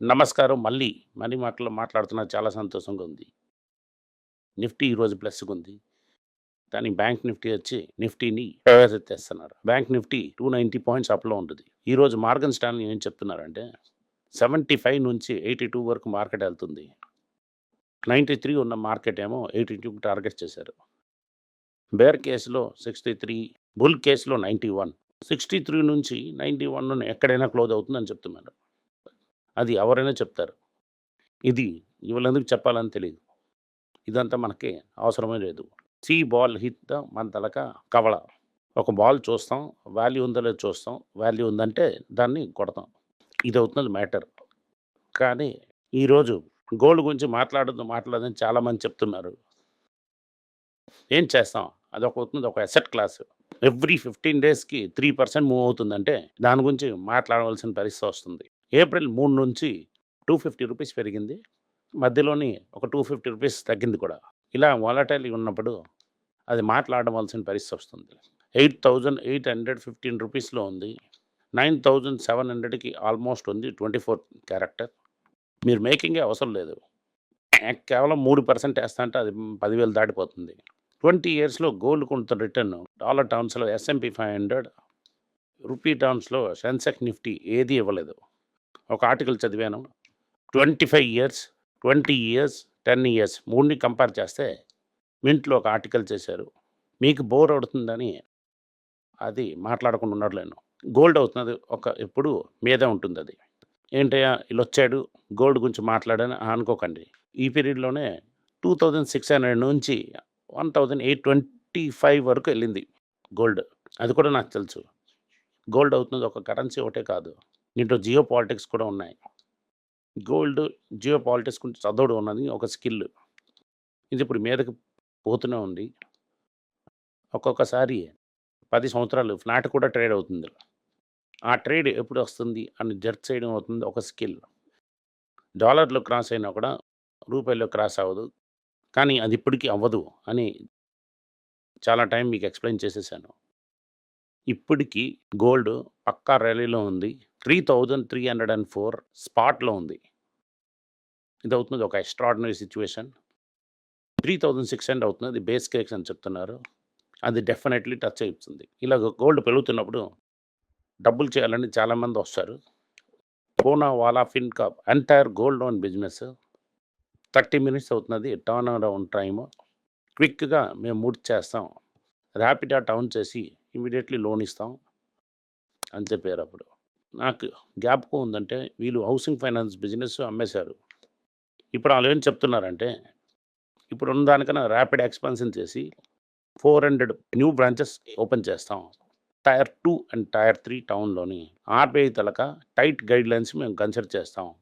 నమస్కారం. మళ్ళీ మనీ మాటలో మాట్లాడుతున్నా చాలా సంతోషంగా ఉంది. నిఫ్టీ ఈరోజు ప్లస్గా ఉంది. కానీ బ్యాంక్ నిఫ్టీ వచ్చి నిఫ్టీని ప్రవేశెత్తేస్తున్నారు bank Nifty two ninety points అప్లో ఉంటుంది. ఈరోజు మార్గన్ స్టాన్లీ ఏం చెప్తున్నారంటే సెవెంటీ ఫైవ్ నుంచి ఎయిటీ టూ వరకు మార్కెట్ వెళ్తుంది. నైంటీ త్రీ ఉన్న మార్కెట్ ఏమో ఎయిటీ టూ టార్గెట్ చేశారు. బేర్ కేసులో సిక్స్టీ త్రీ బుల్ కేసులో నైంటీ వన్. సిక్స్టీ త్రీ నుంచి నైంటీ వన్ ఎక్కడైనా క్లోజ్ అవుతుందని చెప్తున్నారు. అది ఎవరైనా చెప్తారు. ఇది వీళ్ళందుకు చెప్పాలని తెలియదు ఇదంతా మనకి అవసరమే లేదు. సీ బాల్ హిట్ మన తలక కవల ఒక బాల్ చూస్తాం వాల్యూ ఉందో లేదో చూస్తాం వాల్యూ ఉందంటే దాన్ని కొడతాం. ఇది అవుతున్నది మ్యాటర్. కానీ ఈరోజు గోల్డ్ గురించి మాట్లాడదు మాట్లాడదని చాలామంది చెప్తున్నారు. ఏం చేస్తాం? అది ఒక అవుతుంది ఒక అసెట్ క్లాస్. ఎవ్రీ ఫిఫ్టీన్ డేస్కి త్రీ పర్సెంట్ మూవ్ అవుతుందంటే దాని గురించి మాట్లాడవలసిన పరిస్థితి వస్తుంది. ఏప్రిల్ మూడు నుంచి టూ ఫిఫ్టీ రూపీస్ పెరిగింది. మధ్యలోని ఒక టూ ఫిఫ్టీ రూపీస్ తగ్గింది కూడా. ఇలా వాలటైల్ ఉన్నప్పుడు అది మాట్లాడవలసిన పరిస్థితి వస్తుంది. Eight thousand eight hundred fifteen రూపీస్లో ఉంది. నైన్ థౌజండ్ సెవెన్ హండ్రెడ్కి ఆల్మోస్ట్ ఉంది ట్వంటీ ఫోర్ క్యారెక్టర్. మీరు మేకింగే అవసరం లేదు. కేవలం మూడు పర్సెంట్ వేస్తా అంటే అది పదివేలు దాటిపోతుంది. ట్వంటీ ఇయర్స్లో గోల్డ్ కొంత return dollar టౌన్స్లో S and P five hundred rupee టౌన్స్లో Sensex Nifty ఏది ఇవ్వలేదు. ఒక ఆర్టికల్ చదివాను. Twenty five years twenty years ten years మూడుని compare చేస్తే మింట్లో ఒక ఆర్టికల్ చేశారు. మీకు బోర్ అవుతుందని అది మాట్లాడకుండా ఉండట్లేను గోల్డ్ అవుతున్నది ఒక ఎప్పుడు మీదే ఉంటుంది అది. ఏంటయ్యా ఇలా వచ్చాడు గోల్డ్ గురించి మాట్లాడని అనుకోకండి. ఈ పీరియడ్లోనే టూ థౌజండ్ సిక్స్ హండ్రెడ్ నుంచి one thousand eight twenty five వరకు వెళ్ళింది గోల్డ్. అది కూడా నాకు తెలుసు. గోల్డ్ అవుతున్నది ఒక కరెన్సీ ఒకటే కాదు. దీంట్లో జియో పాలిటిక్స్ కూడా ఉన్నాయి. గోల్డ్ జియో పాలిటిక్స్ గురించి చదవడం ఉన్నది ఒక స్కిల్. ఇది ఇప్పుడు మీదకి పోతూనే ఉంది. ఒక్కొక్కసారి పది సంవత్సరాలు ఫ్లాట్ కూడా ట్రేడ్ అవుతుంది. ఆ ట్రేడ్ ఎప్పుడు వస్తుంది అని జడ్జ్ చేయడం అవుతుంది ఒక స్కిల్. డాలర్లో క్రాస్ అయినా కూడా రూపాయల్లో క్రాస్ అవ్వదు. కానీ అది ఇప్పటికీ అవ్వదు అని చాలా టైం మీకు ఎక్స్ప్లెయిన్ చేసేసాను. ఇప్పటికీ గోల్డ్ పక్కా ర్యాలీలో ఉంది. Three thousand three hundred and four స్పాట్లో ఉంది. ఇది అవుతుంది ఒక extraordinary situation. Three thousand six hundred అవుతుంది బేస్ కేక్స్ అని చెప్తున్నారు. అది డెఫినెట్లీ టచ్ అవుతుంది. ఇలా గోల్డ్ పెరుగుతున్నప్పుడు డబ్బులు చేయాలని చాలామంది వస్తారు. Poonawalla Fincorp entire gold loan business thirty minutes అవుతున్నది టర్న్ అరౌండ్ టైము. క్విక్గా మేము మూడ్ చేస్తాం. ర్యాపిడా టౌన్ చేసి ఇమీడియట్లీ లోన్ ఇస్తాం. అని చెప్పారు అప్పుడు. నాకు జ్ఞాపకం ఉందంటే వీళ్ళు హౌసింగ్ ఫైనాన్స్ బిజినెస్ అమ్మేశారు. ఇప్పుడు వాళ్ళు ఏం చెప్తున్నారంటే ఇప్పుడు ఉన్న దానికన్నా ర్యాపిడ్ ఎక్స్పాన్షన్ చేసి four hundred new branches open చేస్తాం. Tier two and tier three టౌన్లోని RBI తలక టైట్ గైడ్లైన్స్ మేము కన్సిడర్ చేస్తాం.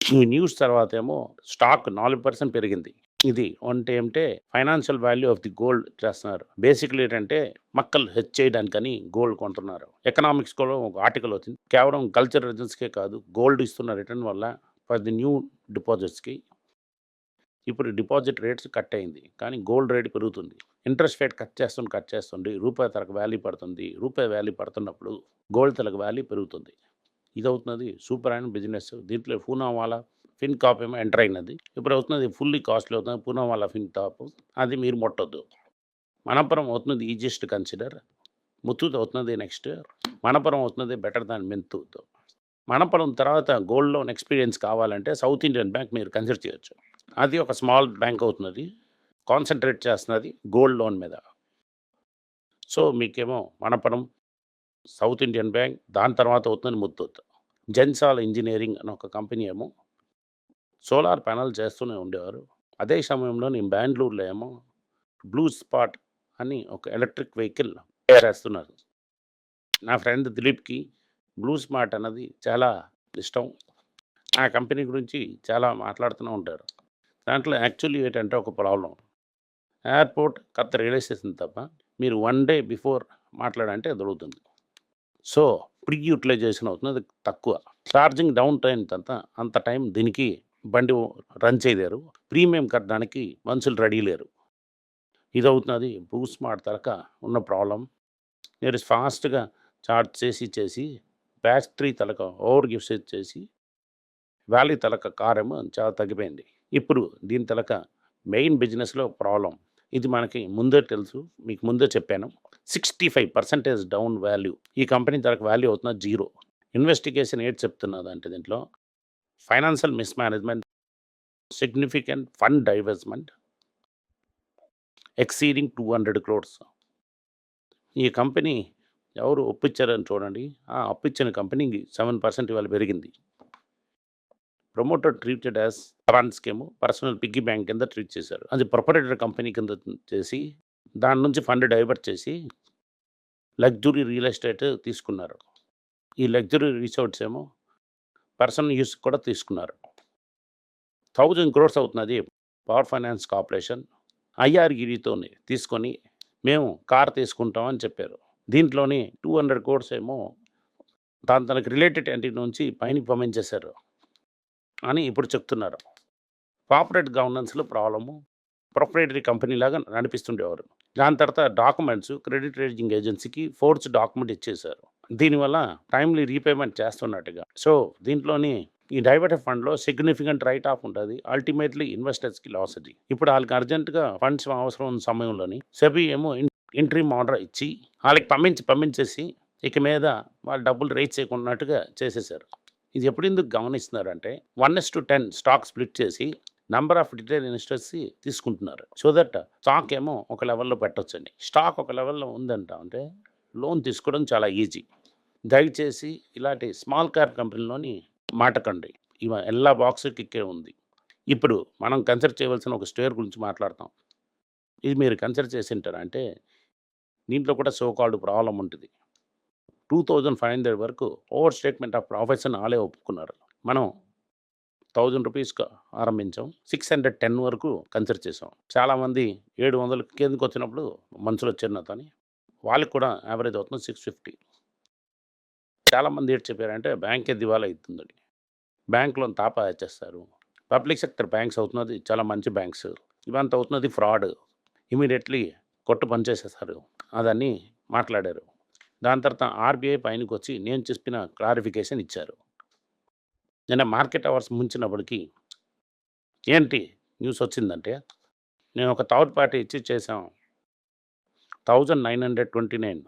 ఈ న్యూస్ తర్వాత ఏమో స్టాక్ నాలుగు పర్సెంట్ పెరిగింది. ఇది అంటే ఏమిటే financial value of the gold చేస్తున్నారు. బేసిక్లీ ఏంటంటే మక్కలు హెచ్ చేయడానికని గోల్డ్ కొంటున్నారు. ఎకనామిక్స్ కూడా ఒక ఆర్టికల్ వచ్చింది. కేవలం కల్చర్ రీజన్స్కే కాదు గోల్డ్ ఇస్తున్న రిటర్న్ వల్ల ఫర్ ది న్యూ డిపాజిట్స్కి ఇప్పుడు డిపాజిట్ రేట్స్ కట్ అయింది. కానీ గోల్డ్ రేట్ పెరుగుతుంది. ఇంట్రెస్ట్ రేట్ కట్ చేస్తుంది కట్ చేస్తుంది. రూపాయి తలకు వాల్యూ పడుతుంది. రూపాయి వాల్యూ పడుతున్నప్పుడు గోల్డ్ తలకు వాల్యూ పెరుగుతుంది. ఇది అవుతున్నది సూపర్ అయిన బిజినెస్. దీంట్లో పూనావాలా ఫిన్ కాప్ ఏమో ఎంటర్ అయినది. ఇప్పుడు అవుతున్నది ఫుల్లీ కాస్ట్లీ అవుతుంది పూనావాలా ఫిన్ టాప్. అది మీరు ముట్టొద్దు. మనపురం అవుతున్నది ఈజియెస్ట్ కన్సిడర్. ముత్తూత్ అవుతున్నది నెక్స్ట్. మనపురం అవుతున్నది బెటర్ దాన్ మెంతూత్ మనపురం తర్వాత గోల్డ్ లోన్ ఎక్స్పీరియన్స్ కావాలంటే సౌత్ ఇండియన్ బ్యాంక్ మీరు కన్సిడర్ చేయొచ్చు. అది ఒక స్మాల్ బ్యాంక్ అవుతున్నది. కాన్సన్ట్రేట్ చేస్తున్నది గోల్డ్ లోన్ మీద. సో మీకేమో మనపురం సౌత్ ఇండియన్ బ్యాంక్ దాని తర్వాత అవుతుంది ముత్తూత్ జెన్సాల్ ఇంజనీరింగ్ అని ఒక కంపెనీ ఏమో సోలార్ ప్యానల్ చేస్తూనే ఉండేవారు. అదే సమయంలో నేను బెంగళూరులో ఏమో బ్లూ స్పాట్ అని ఒక ఎలక్ట్రిక్ వెహికల్ చేస్తున్నారు. నా ఫ్రెండ్ దిలీప్కి బ్లూ స్మార్ట్ అన్నది చాలా ఇష్టం. ఆ కంపెనీ గురించి చాలా మాట్లాడుతూనే ఉంటారు. దాంట్లో యాక్చువల్లీ ఏంటంటే ఒక ప్రాబ్లం ఎయిర్పోర్ట్ కొత్త రియలైజ్ స్టేషన్ తప్ప మీరు వన్ డే బిఫోర్ మాట్లాడంటే దొరుకుతుంది. సో ప్రీ యూటిలైజేషన్ అవుతుంది. అది తక్కువ. ఛార్జింగ్ డౌన్ టైం అంత అంత టైం దీనికి బండి రన్ చేయలేరు. ప్రీమియం కట్టడానికి మనుషులు రెడీ లేరు. ఇది అవుతున్నది బూస్ స్మార్ట్ తరక ఉన్న ప్రాబ్లం. నేను ఫాస్ట్గా చార్జ్ చేసి చేసి బ్యాటరీ తలక ఓవర్ గిఫ్ట్ చేసి వ్యాలీ తలక కారేమో చాలా తగ్గిపోయింది. ఇప్పుడు దీని తలక మెయిన్ బిజినెస్లో ప్రాబ్లం. ఇది మనకి ముందే తెలుసు. మీకు ముందే చెప్పాను. Sixty five percentage down value. ఈ కంపెనీ తనకు వాల్యూ అవుతున్న జీరో. ఇన్వెస్టిగేషన్ ఏంటి చెప్తున్నది అంటే దీంట్లో. Financial mismanagement significant fund diversion exceeding two hundred crores ఈ కంపెనీ ఎవరు ఒప్పించారని చూడండి. ఆ అప్పిచ్చిన కంపెనీకి సెవెన్ పర్సెంట్ ఇవాళ పెరిగింది. Promoter treated as fund scheme personal piggy bank కింద ట్రీట్ చేశారు. అది ప్రొపరేటర్ కంపెనీ కింద చేసి దాని నుంచి ఫండ్ డైవర్ట్ చేసి లగ్జరీ రియల్ ఎస్టేట్ తీసుకున్నారు. ఈ లగ్జరీ రిసార్ట్స్ ఏమో పర్సనల్ యూస్ కూడా తీసుకున్నారు. థౌజండ్ క్రోర్స్ అవుతున్నది పవర్ ఫైనాన్స్ కార్పొరేషన్ ఐఆర్గిరితో తీసుకొని మేము కార్ తీసుకుంటామని చెప్పారు. దీంట్లోని టూ హండ్రెడ్ కోర్స్ ఏమో దాని తనకు రిలేటెడ్ ఎంటిటీ నుంచి పైన పంపించేశారు అని ఇప్పుడు చెప్తున్నారు. కార్పొరేట్ గవర్నెన్స్లో ప్రాబ్లము ప్రొపరేటరీ కంపెనీ లాగా నడిపిస్తుండేవారు. దాని తర్వాత డాక్యుమెంట్స్ క్రెడిట్ రేటింగ్ ఏజెన్సీకి ఫోర్స్ డాక్యుమెంట్ ఇచ్చేశారు. దీనివల్ల టైమ్లీ రీపేమెంట్ చేస్తున్నట్టుగా. సో దీంట్లోని ఈ డైవర్టర్ ఫండ్లో సిగ్నిఫికెంట్ రైట్ ఆఫ్ ఉంటుంది. అల్టిమేట్లీ ఇన్వెస్టర్స్కి లాస్ అది. ఇప్పుడు వాళ్ళకి అర్జెంటుగా ఫండ్స్ అవసరం ఉన్న సమయంలోని సెబీ ఏమో ఇంట్రీమ్ ఆర్డర్ ఇచ్చి వాళ్ళకి పంపించి పంపించేసి ఇక మీద వాళ్ళు డబ్బులు రేట్ చేయకున్నట్టుగా చేసేసారు. ఇది ఎప్పుడు ఎందుకు గమనిస్తున్నారంటే one is to ten stock split చేసి నంబర్ ఆఫ్ రిటైల్ ఇన్వెస్టర్స్ తీసుకుంటున్నారు. సో దట్ స్టాక్ ఏమో ఒక లెవెల్లో పెట్టొచ్చండి. స్టాక్ ఒక లెవెల్లో ఉందంట అంటే లోన్ తీసుకోవడం చాలా ఈజీ. దయచేసి ఇలాంటి స్మాల్ క్యాప్ కంపెనీలోని మాటకండి ఇవ ఎల్లా బాక్స్ కిక్కే ఉంది. ఇప్పుడు మనం కన్సిడర్ చేయవలసిన ఒక స్టేర్ గురించి మాట్లాడతాం. ఇది మీరు కన్సిడర్ చేసి అంటే దీంట్లో కూడా సో కాల్డ్ ప్రాబ్లం ఉంటుంది. టూ థౌజండ్ ఫైవ్ హండ్రెడ్ వరకు ఓవర్ స్టేట్మెంట్ ఆఫ్ ప్రాఫిట్స్ అని ఆలే ఒప్పుకున్నారు. మనం థౌజండ్ రూపీస్కి ఆరంభించాం. సిక్స్ హండ్రెడ్ టెన్ వరకు కన్సిడర్ చేసాం చాలామంది ఏడు వందల కిందకి వచ్చినప్పుడు మనుషులు వచ్చారు వాళ్ళకి కూడా యావరేజ్ అవుతుంది సిక్స్ ఫిఫ్టీ. చాలామంది ఏంటి చెప్పారంటే బ్యాంకే దివాలా అవుతుందని బ్యాంకులో తాపా చేస్తారు పబ్లిక్ సెక్టర్ బ్యాంక్స్ అవుతున్నది చాలా మంచి బ్యాంక్స్. ఇవంతా అవుతున్నది ఫ్రాడ్. ఇమీడియట్లీ కొట్టు పనిచేసేస్తారు అదని మాట్లాడారు. దాని తర్వాత ఆర్బీఐ పైనకి వచ్చి నేను చెప్పిన క్లారిఫికేషన్ ఇచ్చారు. నిన్న మార్కెట్ అవర్స్ ముంచినప్పటికీ ఏంటి న్యూస్ వచ్చిందంటే నేను ఒక థర్డ్ పార్టీ ఇచ్చి చేసాం thousand nine hundred twenty nine.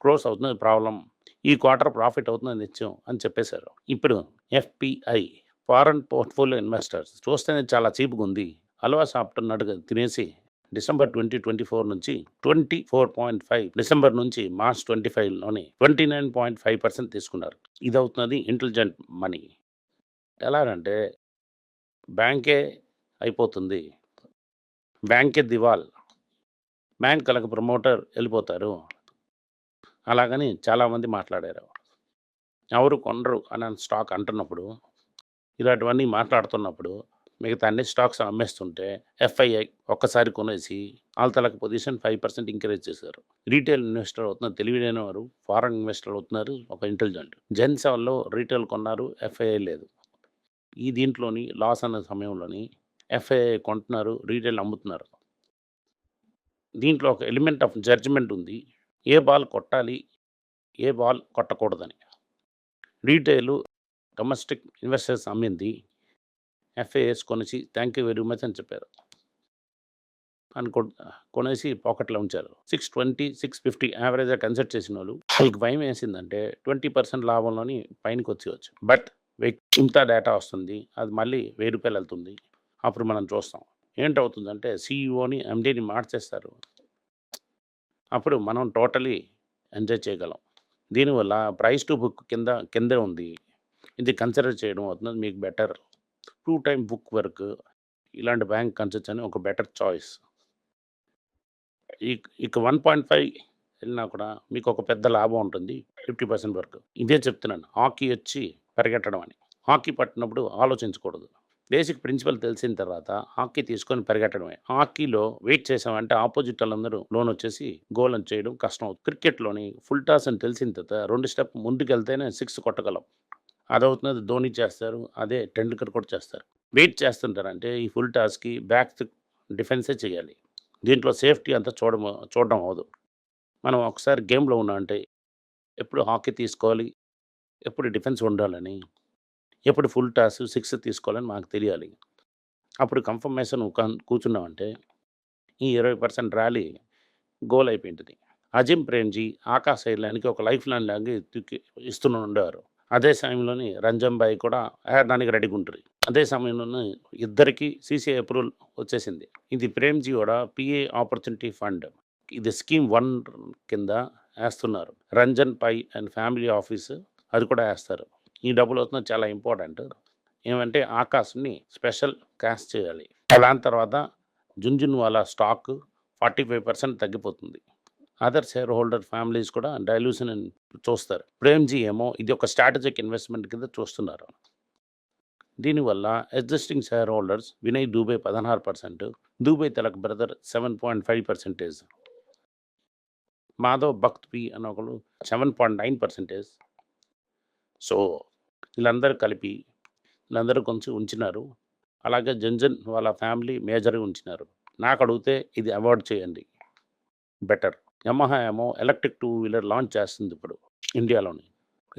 Cross అవుతుంది ప్రాబ్లం. ఈ క్వార్టర్ ప్రాఫిట్ అవుతుంది నిత్యం అని చెప్పేశారు. ఇప్పుడు ఎఫ్పిఐ ఫారెన్ పోర్ట్ఫోలియో ఇన్వెస్టర్స్ చూస్తేనే చాలా చీప్గా ఉంది అలవా సాఫ్ట్ తినేసి డిసెంబర్ ట్వంటీ ట్వంటీ ఫోర్ నుంచి twenty four point five December నుంచి March twenty ఫైవ్లోని twenty nine point five percent తీసుకున్నారు. ఇది అవుతున్నది ఇంటెలిజెంట్ మనీ. ఎలాగంటే బ్యాంకే అయిపోతుంది. బ్యాంకే దివాల్. మ్యాన్ కలక ప్రమోటర్ వెళ్ళిపోతారు అలాగని చాలామంది మాట్లాడారు. ఎవరు కొనరు అని స్టాక్ అంటున్నప్పుడు ఇలాంటివన్నీ మాట్లాడుతున్నప్పుడు మిగతా అన్ని స్టాక్స్ అమ్మేస్తుంటే ఎఫ్ఐఐ ఒక్కసారి కొనేసి వాళ్ళ పొజిషన్ ఫైవ్ పర్సెంట్ ఇంకరేజ్ చేశారు. రీటైల్ ఇన్వెస్టర్ అవుతున్నారు. తెలివిలేని వారు ఫారెన్ ఇన్వెస్టర్ అవుతున్నారు. ఒక ఇంటెలిజెంట్. జెన్ సెవెన్లో రీటైల్ కొన్నారు ఎఫ్ఐఐ లేదు. ఈ దీంట్లోని లాస్ అనే సమయంలోని ఎఫ్ఐఐ కొంటున్నారు రీటైల్ అమ్ముతున్నారు. దీంట్లో ఒక ఎలిమెంట్ ఆఫ్ జడ్జిమెంట్ ఉంది. ఏ బాల్ కొట్టాలి ఏ బాల్ కొట్టకూడదని. డీటెయిల్ డొమెస్టిక్ ఇన్వెస్టర్స్ అమ్మింది ఎఫ్ఐఎస్ కొనేసి థ్యాంక్ యూ వెరీ మచ్ అని చెప్పారు. అని కొనేసి పాకెట్లో ఉంచారు. సిక్స్ ట్వంటీ సిక్స్ ఫిఫ్టీ యావరేజ్గా కన్సిడర్ చేసిన వాళ్ళు వాళ్ళకి భయం వేసిందంటే ట్వంటీ పర్సెంట్ లాభంలోని పైనకి వచ్చేవచ్చు బట్ ఇంత డేటా వస్తుంది. అది మళ్ళీ వెయ్యి రూపాయలు వెళ్తుంది. అప్పుడు మనం చూస్తాం. ఏంటవుతుందంటే సీఈఓని ఎండీని మార్చేస్తారు. అప్పుడు మనం టోటలీ ఎంజాయ్ చేయగలం. దీనివల్ల ప్రైస్ టు బుక్ కింద కిందే ఉంది. ఇది కన్సిడర్ చేయడం అవుతుంది. మీకు better to time book work ఇలాంటి బ్యాంక్ కన్సిడర్ అని ఒక బెటర్ చాయిస్. ఇక వన్ పాయింట్ ఫైవ్ వెళ్ళినా కూడా మీకు ఒక పెద్ద లాభం ఉంటుంది. ఫిఫ్టీ పర్సెంట్ వరకు. ఇదే చెప్తున్నాను. హాకీ వచ్చి పరిగెట్టడం అని. హాకీ పట్టినప్పుడు ఆలోచించకూడదు. బేసిక్ ప్రిన్సిపల్ తెలిసిన తర్వాత హాకీ తీసుకొని పరిగెట్టడమే. హాకీలో వెయిట్ చేసామంటే ఆపోజిట్ వాళ్ళందరూ లోన్ వచ్చేసి గోల్ అని చేయడం కష్టం. అవుతుంది క్రికెట్లోని ఫుల్ టాస్ అని తెలిసిన తర్వాత రెండు స్టెప్ ముందుకెళ్తేనే సిక్స్ కొట్టగలం. అదవుతున్నది ధోని చేస్తారు అదే టెండూల్కర్ కూడా చేస్తారు. వెయిట్ చేస్తుంటారంటే ఈ ఫుల్ టాస్కి బ్యాక్ డిఫెన్సే చేయాలి. దీంట్లో సేఫ్టీ అంతా చూడడం చూడడం అవ్వదు. మనం ఒకసారి గేమ్లో ఉన్నామంటే ఎప్పుడు హాకీ తీసుకోవాలి ఎప్పుడు డిఫెన్స్ ఉండాలని ఎప్పుడు ఫుల్ టాస్ సిక్స్ తీసుకోవాలని మాకు తెలియాలి. అప్పుడు కన్ఫర్మేషన్ కూర్చున్నామంటే ఈ ఇరవై పర్సెంట్ ర్యాలీ గోల్ అయిపోయింది అజిమ్ ప్రేమ్జీ ఆకాశ్ ఎయిర్లైన్కి ఒక లైఫ్ లైన్ లాగా తుక్కి ఇస్తూనే ఉండేవారు అదే సమయంలోని రంజంబాయి కూడా దానికి రెడీగా ఉంటుంది. అదే సమయంలోనే ఇద్దరికి సీసీ అప్రూవల్ వచ్చేసింది. ఇది ప్రేమ్జీ కూడా పిఏ ఆపర్చునిటీ ఫండ్. ఇది స్కీమ్ వన్ కింద వేస్తున్నారు. Ranjan Pai and family office అది కూడా వేస్తారు. ఈ డబ్బులు వస్తున్న చాలా ఇంపార్టెంట్. ఏమంటే ఆకాశ్ని స్పెషల్ క్యాష్ చేయాలి. దాని తర్వాత జున్జున్ వాళ్ళ స్టాక్ ఫార్టీ ఫైవ్ పర్సెంట్ తగ్గిపోతుంది. అదర్ షేర్ హోల్డర్ ఫ్యామిలీస్ కూడా డైల్యూషన్ చూస్తారు. ప్రేమ్జీ ఏమో ఇది ఒక స్ట్రాటజిక్ ఇన్వెస్ట్మెంట్ కింద చూస్తున్నారు. దీనివల్ల existing share holders Vinay Dubey పదహారు percent Dubey Tilak brother seven point five percentage Madhav Bhakt P అని ఒకరు seven point nine percentage. So వీళ్ళందరూ కలిపి వీళ్ళందరూ కొంచెం ఉంచినారు. అలాగే జంజన్ వాళ్ళ ఫ్యామిలీ మేజర్గా ఉంచినారు. నాకు అడిగితే ఇది అవాయిడ్ చేయండి. బెటర్. యమహా ఏమో ఎలక్ట్రిక్ టూ వీలర్ లాంచ్ చేస్తుంది ఇప్పుడు ఇండియాలోని.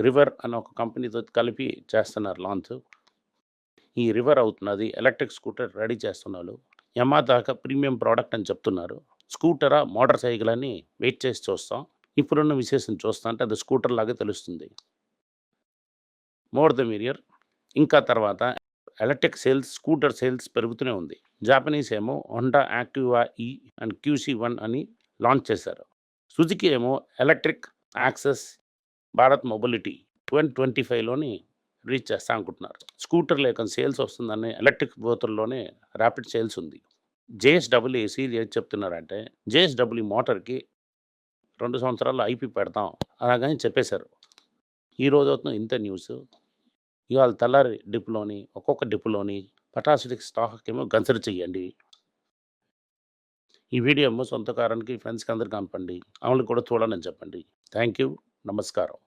రివర్ అనే ఒక కంపెనీతో కలిపి చేస్తున్నారు లాంచ్. ఈ రివర్ అవుతున్నది ఎలక్ట్రిక్ స్కూటర్ రెడీ చేస్తున్నారు. యమా దాకా ప్రీమియం ప్రోడక్ట్ అని చెప్తున్నారు. స్కూటరా మోటార్ సైకిల్ అని వెయిట్ చేసి చూస్తాం. ఇప్పుడున్న విశేషం చూస్తా అంటే అది స్కూటర్ లాగే తెలుస్తుంది. మోర్ ద మీరియర్ ఇంకా తర్వాత ఎలక్ట్రిక్ సేల్స్ స్కూటర్ సేల్స్ పెరుగుతూనే ఉంది. జాపనీస్ ఏమో Honda Activa e and QC one అని లాంచ్ చేశారు. సుజుకి ఏమో electric Access Bharat mobility twenty twenty ఫైవ్లోని reach చేస్తా అనుకుంటున్నారు. స్కూటర్ లేక సేల్స్ వస్తుందని ఎలక్ట్రిక్ బోతుల్లోనే ర్యాపిడ్ సేల్స్ ఉంది. జేఎస్డబ్ల్యూ ఏసీ ఏం చెప్తున్నారంటే జేఎస్డబ్ల్యూ మోటార్కి రెండు సంవత్సరాలు ఐపీ పెడతాం అలాగని చెప్పేశారు. ఈ రోజు అవుతున్న ఇంత న్యూస్ ఇవాళ తెల్లారి డిప్లోని ఒక్కొక్క డిప్లోని పటాసిటిక్ స్టాక్ ఏమో కన్సిడర్ చేయండి ఈ వీడియో సొంతకారానికి ఫ్రెండ్స్కి అందరికి పంపండి. ఆమెను కూడా చూడాలని చెప్పండి. థ్యాంక్ యూ నమస్కారం.